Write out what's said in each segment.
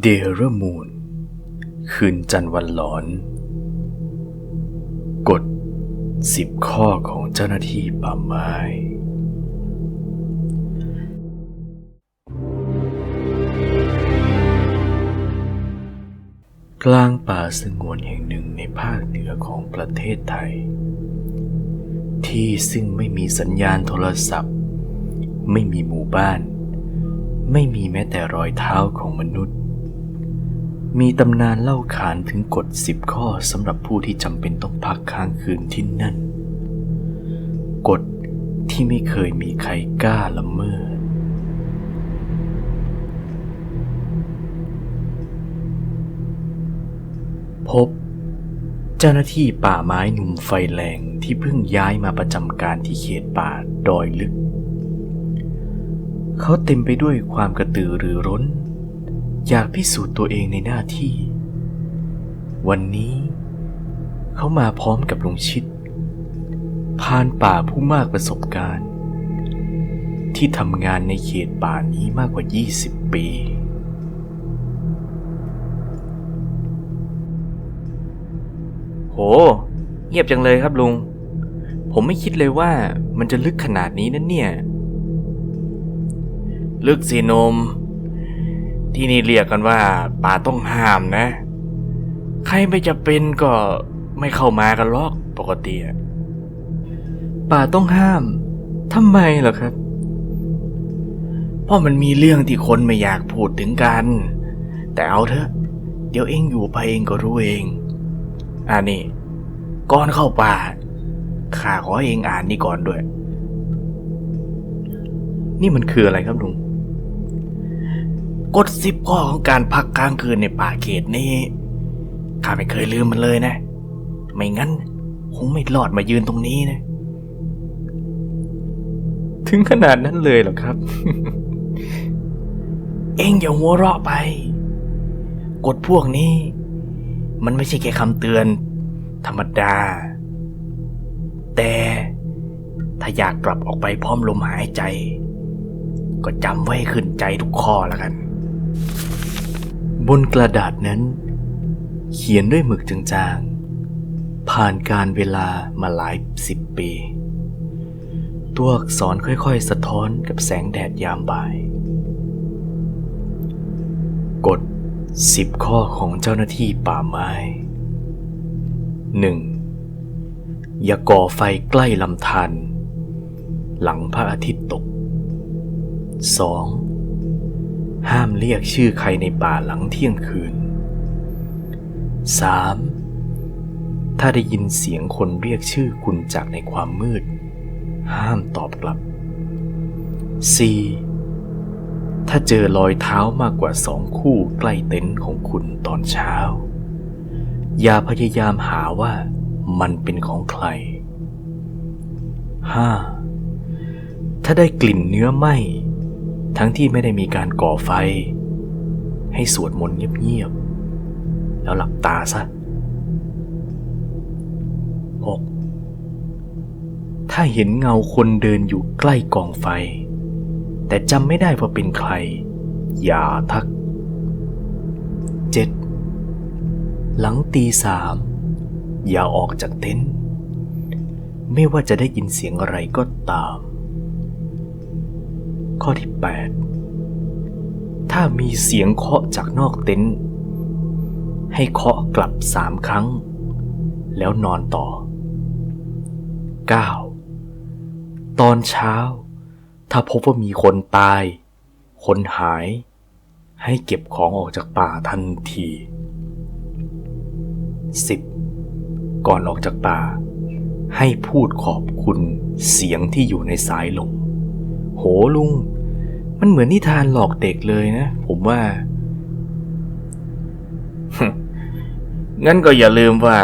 เดรมูนคืนจันทร์วันหลอน กฎสิบข้อของเจ้าหน้าที่ป่าไม้กลางป่าสงวนแห่งหนึ่งในภาคเหนือของประเทศไทย ที่ซึ่งไม่มีสัญญาณโทรศัพท์ ไม่มีหมู่บ้าน ไม่มีแม้แต่รอยเท้าของมนุษย์ มีตำนานเล่าขานถึงกฎสิบข้อสำหรับผู้ที่จำเป็นต้องพักค้างคืนที่นั่น กฎที่ไม่เคยมีใครกล้าละเมิด พบ เจ้าหน้าที่ป่าไม้หนุ่มไฟแรงที่เพิ่งย้ายมาประจำการที่เขตป่าดอยลึก เขาเต็มไปด้วยความกระตือรือร้น อยากพิสูจน์ตัวเองในหน้าที่ วันนี้ เขามาพร้อมกับลุงชิดพรานป่าผู้มากประสบการณ์ ที่ทำงานในเขตป่านี้มากกว่า 20 ปีโห เงียบจังเลยครับลุง ผมไม่คิดเลยว่ามันจะลึกขนาดนี้นั่นเนี่ย ลึกสินม ที่นี่เรียกกันว่าป่าต้องห้ามนะ ใครไม่จะเป็นก็ไม่เข้ามากันหรอกปกติอะป่าต้องห้ามทำไมเหรอครับ เพราะมันมีเรื่องที่คนไม่อยากพูดถึงกัน แต่เอาเถอะ เดี๋ยวเองอยู่ไปเองก็รู้เอง อ่านี่ก่อนเข้าป่าข้าขอเองอ่านนี่ก่อนด้วย นี่มันคืออะไรครับลุง กฎสิบข้อของการพักค้างคืนในป่าเขตนี้ข้าไม่เคยลืมมันเลยนะ ไม่งั้นคงไม่รอดมายืนตรงนี้นะ ถึงขนาดนั้นเลยเหรอครับ เอ็งอย่าหัวเราะไป กฎพวกนี้ มันไม่ใช่แค่คำเตือน ธรรมดา แต่ถ้าอยากกลับออกไปพร้อมลมหายใจ ก็จำไว้ขึ้นใจทุกข้อแล้วกัน บนกระดาษนั้น เขียนด้วยหมึกจางๆ ผ่านการเวลามาหลายสิบปี ตัวอักษรค่อยๆ สะท้อนกับแสงแดดยามบ่าย กฎสิบข้อของเจ้าหน้าที่ป่าไม้ 1. อย่าก่อไฟใกล้ลำธารหลังพระอาทิตย์ตก 2. ห้ามเรียกชื่อใครในป่าหลังเที่ยงคืน 3. ถ้าได้ยินเสียงคนเรียกชื่อคุณจากในความมืด ห้ามตอบกลับ 4. ถ้าเจอรอยเท้ามากกว่าสองคู่ใกล้เต็นท์ของคุณตอนเช้า อย่าพยายามหาว่ามันเป็นของใคร 5. ถ้าได้กลิ่นเนื้อไหม้ ทั้งที่ไม่ได้มีการก่อไฟ ให้สวดมนต์เงียบๆ แล้วหลับตาซะ 6. ถ้าเห็นเงาคนเดินอยู่ใกล้กองไฟ แต่จำไม่ได้ว่าเป็นใคร อย่าทัก 7. หลังตีสามอย่าออกจากเต็นท์ไม่ว่าจะได้ยินเสียงอะไรก็ตาม ข้อที่ 8 ถ้ามีเสียงเคาะจากนอกเต็นท์ให้เคาะกลับสามครั้ง แล้วนอนต่อ 9. ตอนเช้า ถ้าพบว่ามีคนตาย คนหาย ให้เก็บของออกจากป่าทันที 10. ก่อนออกจากป่า ให้พูดขอบคุณเสียงที่อยู่ในสายลม โหลุง มันเหมือนนิทานหลอกเด็กเลยนะ ผมว่า งั้นก็อย่าลืมว่า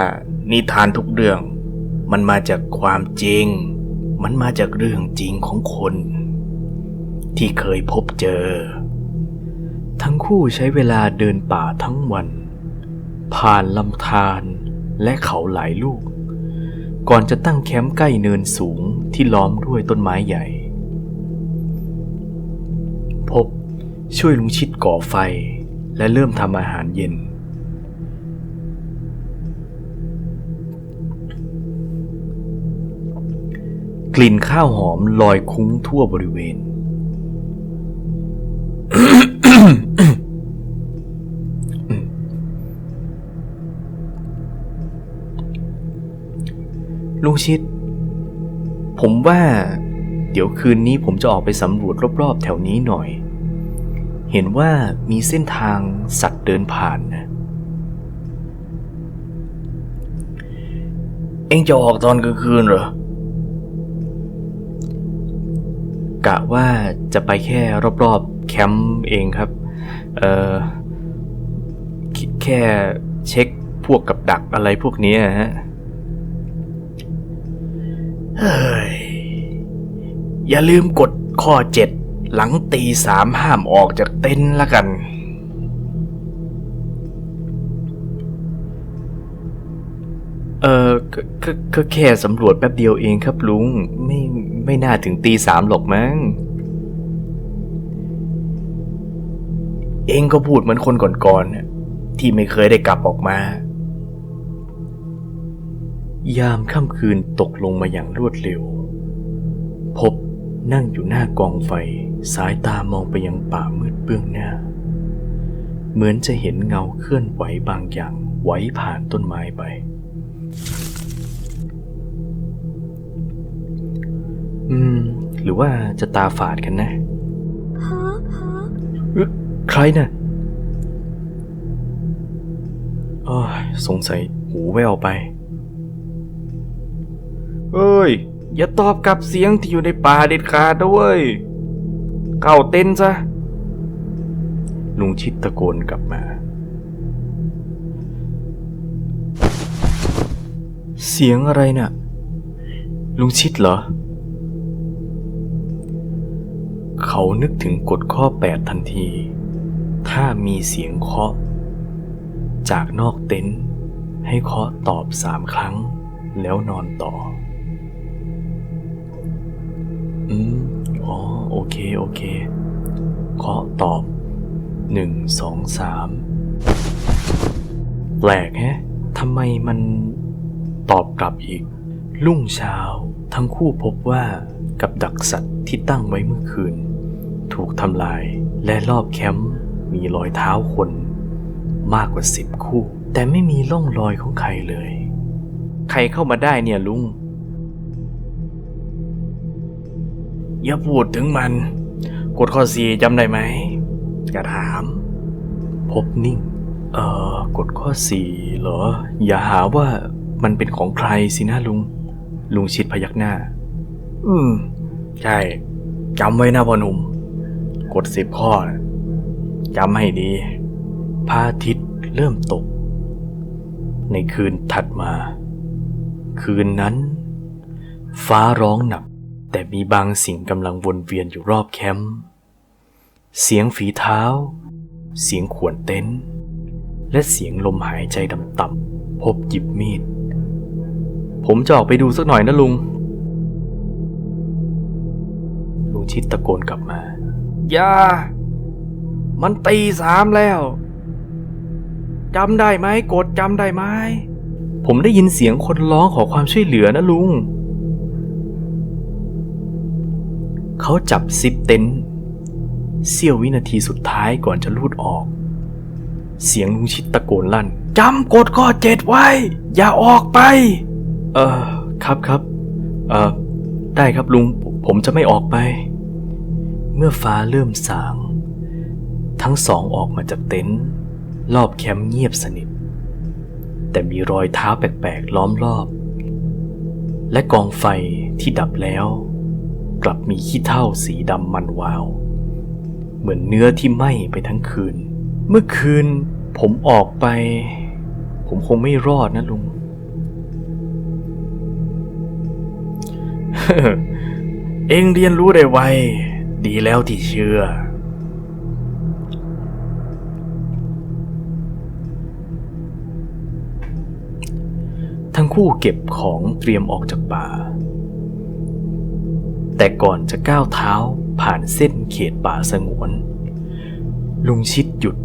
นิทานทุกเรื่อง มันมาจากความจริง มันมาจากเรื่องจริงของคน ที่เคยพบเจอ ทั้งคู่ใช้เวลาเดินป่าทั้งวัน ผ่านลำธารและเขาหลายลูก ก่อนจะตั้งแคมป์ใกล้เนินสูงที่ล้อมด้วยต้นไม้ใหญ่ พบ ช่วยลุงชิดก่อไฟ และเริ่มทำอาหารเย็น กลิ่นข้าวหอมลอยคุ้งทั่วบริเวณ ลุงชิด ผมว่าเดี๋ยวคืนนี้ผมจะออกไปสำรวจรอบๆ แถวนี้หน่อย เห็นว่ามีเส้นทางสัตว์เดินผ่านนะ เอ็งจะออกตอนกลางคืนเหรอ กะว่าจะไปแค่รอบๆแคมป์เองครับ เออแค่เช็คพวกกับดักอะไรพวกนี้ฮะ เฮ้ย อย่าลืมกดข้อเจ็ด หลังตีสามห้ามออกจากเต็นท์ละกัน เออก็แค่สำรวจแป๊บเดียวเองครับลุง ไม่ไม่น่าถึงตีสามหรอกมั้ง เองก็พูดเหมือนคนก่อนๆน่ะที่ไม่เคยได้กลับออกมา ยามค่ำคืนตกลงมาอย่างรวดเร็ว พบนั่งอยู่หน้ากองไฟ สายตามองไปยังป่ามืดเบื้องหน้า เหมือนจะเห็นเงาเคลื่อนไหวบางอย่างไหวผ่านต้นไม้ไป อืม หรือว่าจะตาฝาดกันนะพ่อพ่อเอ๊ะใครน่ะโอ้ยสงสัยหูแววไป เอ้ย อย่าตอบกลับเสียงที่อยู่ในป่าเด็ดขาดด้วย เข้าเต็นซะ ลุงชิดตะโกนกลับมา เสียงอะไรน่ะ ลุงชิดเหรอ เขานึกถึงกฎข้อ 8 ทันที ถ้ามีเสียงเคาะ จากนอกเต็นท์ให้เคาะตอบสามครั้ง แล้วนอนต่อ อืม เค โอเค เคาะตอบหนึ่งสองสามแปลกแฮะทำไมมันตอบกลับอีก รุ่งเช้า ทั้งคู่พบว่ากับดักสัตว์ที่ตั้งไว้เมื่อคืน ถูกทำลายและรอบแคมป์มีรอยเท้าคน มากกว่าสิบคู่ แต่ไม่มีร่องรอยของใครเลย ใครเข้ามาได้เนี่ยลุง อย่าพูดถึงมัน กดข้อสี่จำได้ไหมอย่าถาม พบนิ่ง เอ่อกฎข้อสี่เหรอ อย่าหาว่ามันเป็นของใครสินะลุง ลุงชิดพยักหน้า อืม ใช่จำไว้นะพ่อหนุ่ม กดสิบข้อนะจำให้ดีพระอาทิตย์เริ่มตก ในคืนถัดมา คืนนั้น ฟ้าร้องหนัก แต่มีบางสิ่งกำลังวนเวียนอยู่รอบแคมป์ เสียงฝีเท้า เสียงขวนเต็นท์และเสียงลมหายใจต่ำๆพบหยิบมีด ผมจะออกไปดูสักหน่อยนะลุง ลุงชิดตะโกนกลับมา อย่า มันตีสามแล้วจำได้ไหมกดจำได้ไหม ผมได้ยินเสียงคนร้องขอความช่วยเหลือนะลุง เขาจับซิปเต็นท์เสี้ยววินาทีสุดท้ายก่อนจะลูดออก เสียงลุงชิดตะโกนลั่นจำกดข้อเจ็ดไว้ อย่าออกไป เออครับครับ เออได้ครับลุงผมจะไม่ออกไป เมื่อฟ้าเริ่มสาง ทั้งสองออกมาจากเต็นท์รอบแคมป์เงียบสนิท แต่มีรอยเท้าแปลกๆล้อมรอบ และกองไฟที่ดับแล้ว กลับมีขี้เถ้าสีดำมันวาว เหมือนเนื้อที่ไหม้ไปทั้งคืน เมื่อคืนผมออกไป ผมคงไม่รอดนะลุง เองเรียนรู้ได้ไว ดีแล้วที่เชื่อ ทั้งคู่เก็บของเตรียมออกจากป่า แต่ก่อนจะก้าวเท้าผ่านเส้นเขตป่าสงวน ลุงชิดหยุด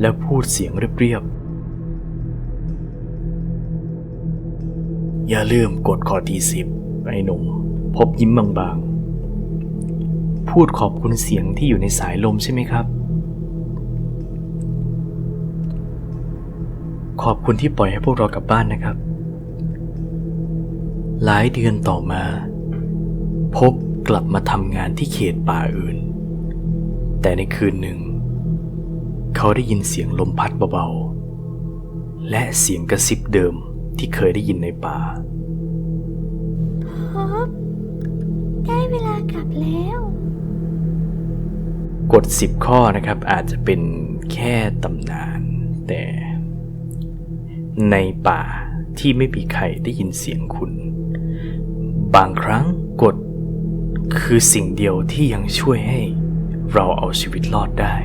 แล้วพูดเสียงเรียบๆ อย่าลืมกดข้อทีสิบไอ้หนุ่มพบยิ้มบางๆ พูดขอบคุณเสียงที่อยู่ในสายลมใช่ไหมครับ ขอบคุณที่ปล่อยให้พวกเรากลับบ้านนะครับ หลายเดือนต่อมา พบกลับมาทำงานที่เขตป่าอื่น แต่ในคืนหนึ่ง เขาได้ยินเสียงลมพัดเบาๆ และเสียงกระซิบเดิมที่เคยได้ยินในป่า พบ ได้เวลากลับแล้ว กฎ10ข้อนะครับอาจจะเป็นแค่ตำนาน แต่ ในป่าที่ไม่มีใครได้ยินเสียงคุณ บางครั้งกฎ คือสิ่งเดียวที่ยังช่วยให้เราเอาชีวิตรอดได้